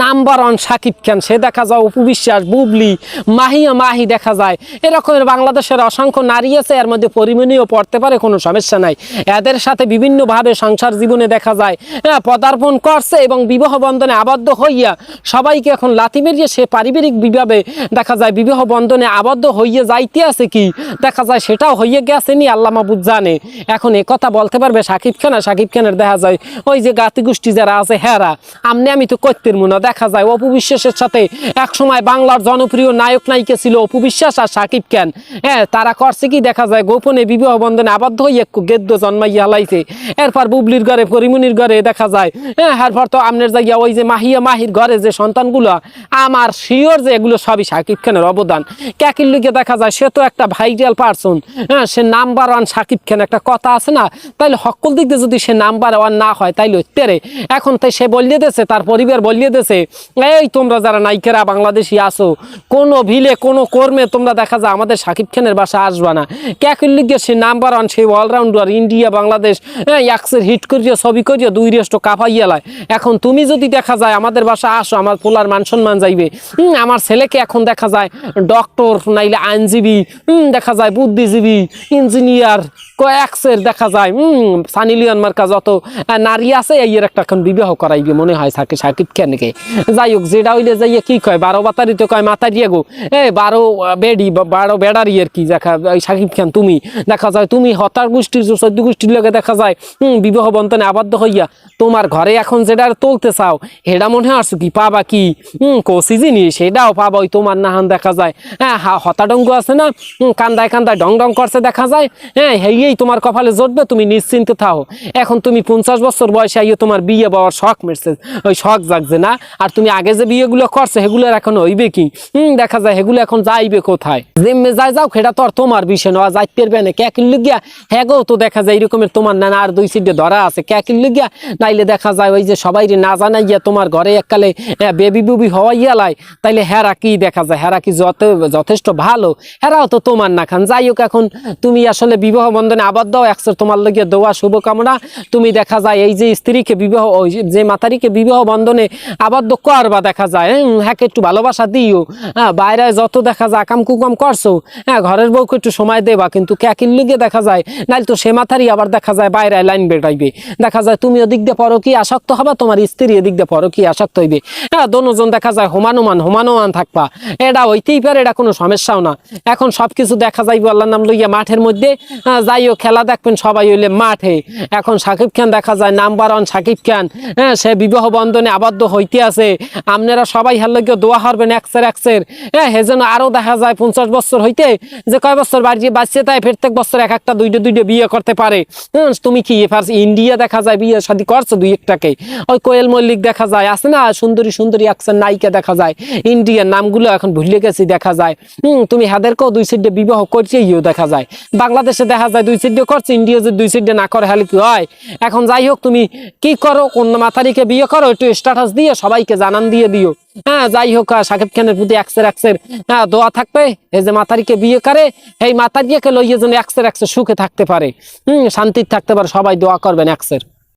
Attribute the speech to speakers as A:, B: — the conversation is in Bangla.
A: নাম্বার ওয়ান সাকিব খান সে দেখা যায় অপু বিশ্বাস বুবলি মাহিয়া মাহি দেখা যায়। এরকমের বাংলাদেশের অসংখ্য নারী আছে এর মধ্যে পরিমণীয় পড়তে পারে কোনো সমস্যা নাই। এদের সাথে বিভিন্নভাবে সংসার জীবনে দেখা যায়। হ্যাঁ, পদার্পণ করছে এবং বিবাহ বন্ধনে আবদ্ধ হইয়া সবাইকে এখন লাথি মেরিয়ে সে পারিবারিক বিভাবে দেখা যায় বিবাহ বন্ধনে আবদ্ধ হইয়া যাইতে আছে কি? দেখা যায় সেটাও হইয়ে গেছে নি আল্লাহ মাহবুদ জানে। এখন এ কথা বলতে পারবে সাকিব খান আর সাকিব খানের দেখা যায় ওই যে গাতি গোষ্ঠী যারা আছে হেরা আমনে আমি তো করতে না। দেখা যায়। অপু বিশ্বাসের সাথে এক সময় বাংলার জনপ্রিয় নায়ক নায়িকা ছিল অপু বিশ্বাস আর সাকিব খান। হ্যাঁ তারা করছে কি দেখা যায়, গোপনে বিবাহ বন্ধনে আবদ্ধ হয়ে একটু গেদ্য জন্মাইয়া হালাইছে। এরপর বুবলির ঘরে পরিমনির ঘরে দেখা যায় হ্যাঁ এরপর তো আমনের জায়গা ওই যে মাহিয়া মাহির ঘরে যে সন্তানগুলো, আমার শিওর যে এগুলো সবই সাকিব খানের অবদান। ক্যাকির লিগে দেখা যায়, সে তো একটা ভাইরাল পার্সন হ্যাঁ সে নাম্বার ওয়ান সাকিব খান একটা কথা আছে না? তাইলে সকল দিক দিয়ে যদি সে নাম্বার ওয়ান না হয়, তাইলে তেরে এখন তাই সে বলিয়ে দিয়েছে, তার পরিবার বলিয়ে দিয়েছে এই তোমরা যারা নায়িকেরা বাংলাদেশি আসো কোনো ভিলে, কোনো কর্মে তোমরা দেখা যায় আমাদের সাকিব খানের বাসা আসবা না। ক্যাকির লিগে সে নাম্বার ওয়ান সেই অলরাউন্ডার ইন্ডিয়া, বাংলাদেশ একসের হিট করিয়া, ছবি করিয়া দুই রেস্ট কাপাইয়া লায়। এখন তুমি যদি দেখা যায় আমাদের বাসা আসো, আমার পোলার মান সম্মান যাইবে। আমার ছেলেকে এখন দেখা যায় ডক্টর নাইলে আইনজীবী দেখা যায় বুদ্ধিজীবী ইঞ্জিনিয়ার কয়েকসের দেখা যায়, হুম সানি লিওন মার্কা যত নারী আছে এর একটা এখন বিবাহ করাইবে, মনে হয় সাকিব সাকিব খানকে যাই হোক, যেটা হইলে যাইয়ে কি কয়, বারো বাতারি কয় মাতারিয়ে গো এ, বারো বেডি বারো বেড়ারি আর কি, দেখা সাকিব খান তুমি। দেখা যায় তুমি হতার গোষ্ঠীর চোদ্দ গোষ্ঠীর লগে দেখা যায়, হুম, বিবাহ বন্ধনে আবদ্ধ হইয়া তোমার ঘরে এখন যেটা তুলতে চাও হেডা মনে হয় আসছো কি, পাবা কি? হুম, কষি জিনিস, সেটাও পাবা, ওই তোমার নাহান দেখা যায়। হ্যাঁ হতাডঙ্গ আছে না? কান্দায় কান্দায় ডং ডং করছে দেখা যায়। হ্যাঁ হেয়েই তোমার কপালে জড়বে তুমি নিশ্চিন্ত থাও। এখন তুমি পঞ্চাশ বছর বয়সে আইয়ে তোমার বিয়ে বাবার শখ মেরছে, ওই শখ জাগছে না? আর তুমি আগে যে বিয়েগুলো করছে, সেগুলো এখন হইবে কি? হুম, দেখা যায় সেগুলো এখন যাইবে কোথায়? যেমনি যাই যাও, সেটা তো আর তোমার বিষয় নয় যাইতে পারবে না ক্যাকিল লুগিয়া হ্যাগো তো দেখা যায় এরকমের তোমার নানা আর দুই সিটে ধরা আছে। ক্যাকিল লুগিয়া নাইলে দেখা যায় ওই যে সবাই না জানাইয়া তোমার ঘরে এককালে বেবি বুবি হওয়াইয়া লাই। তাইলে হেরা কি দেখা যায়? হেরা কি যথেষ্ট ভালো? হেরাও তো তোমার না খান। যাই হোক এখন, তুমি আসলে বিবাহ বন্ধনে আবদ্ধ একশো তোমার লগে দোয়া শুভকামনা। তুমি দেখা যায় এই যে স্ত্রীকে বিবাহ যে মাতারিকে বিবাহ বন্ধনে আবদ্ধ করবা দেখা যায় হুম, হ্যাঁ একটু ভালোবাসা দিও। হ্যাঁ বাইরে যত দেখা যায় আকাম কুকাম করছ হ্যাঁ ঘরের বউকে একটু সময় দেবা কিন্তু ক্যাকির লুগে দেখা যায় নাইলে তো সে মাথারই আবার দেখা যায় বাইরে লাইন বেটাইবে দেখা যায় তুমি ওদিক দিয়ে পরো কি আসক্ত হবা তোমার স্ত্রী এদিক দিয়ে পরো কি আসক্ত হইবে। হ্যাঁ দোনোজন দেখা যায় হোমানুমান হোমানুমান থাকবা। এটা হইতেই পারে এটা কোনো সমস্যাও না। এখন সবকিছু দেখা যাইবে আল্লাহ নাম লইয়া মাঠের মধ্যে আহ, যাইও খেলা দেখবেন সবাই হইলে মাঠে। এখন সাকিব খান দেখা যায় নাম্বার ওয়ান সাকিব খান। হ্যাঁ সে বিবাহ বন্ধনে আবদ্ধ হইতে আছে। আপনারা সবাই লইয়া দোয়া হারবেন একসের একসের। হ্যাঁ হে যেন আরও দেখা যায় পঞ্চাশ বছর হইতে যে কয় বছর বাড়িয়ে বাঁচছে তাই প্রত্যেক বছর এক একটা দুইটা দুইটা বিয়ে করতে পারে। হ্যাঁ, তুমি কি এফার ইন্ডিয়া দেখা যায় বিয়ে শাদী করছ দুই একটাকে? ওই কোয়েল মল্লিক দেখা যায় আছে না? সুন্দরী সুন্দরী একজন নায়িকা দেখা যায়। ইন্ডিয়ার নামগুলো এখন ভুলে গেছি দেখা যায়। হুম তুমি হাদেরকেও দুই সাইডে বিবাহ করছে ইয়েও দেখা যায়। বাংলাদেশে দেখা যায় দুই সাইডে করছে, ইন্ডিয়া যে দুই সাইডে না করে হালে কি হয়? এখন যাই হোক, তুমি কি করো, কোন মাথারিকে বিয়ে করো, একটু স্ট্যাটাস দিয়ে সবাইকে জানান দিয়ে দিও। হ্যাঁ যাই হোক সাকিব খানের প্রতি একসের একসের হ্যাঁ দোয়া থাকবে। এই যে মাতারিকে বিয়ে করে, এই মাতারিকে লইয়ে যেন একসের একসের সুখে থাকতে পারে। হুম শান্তির থাকতে পারে, সবাই দোয়া করবেন একসের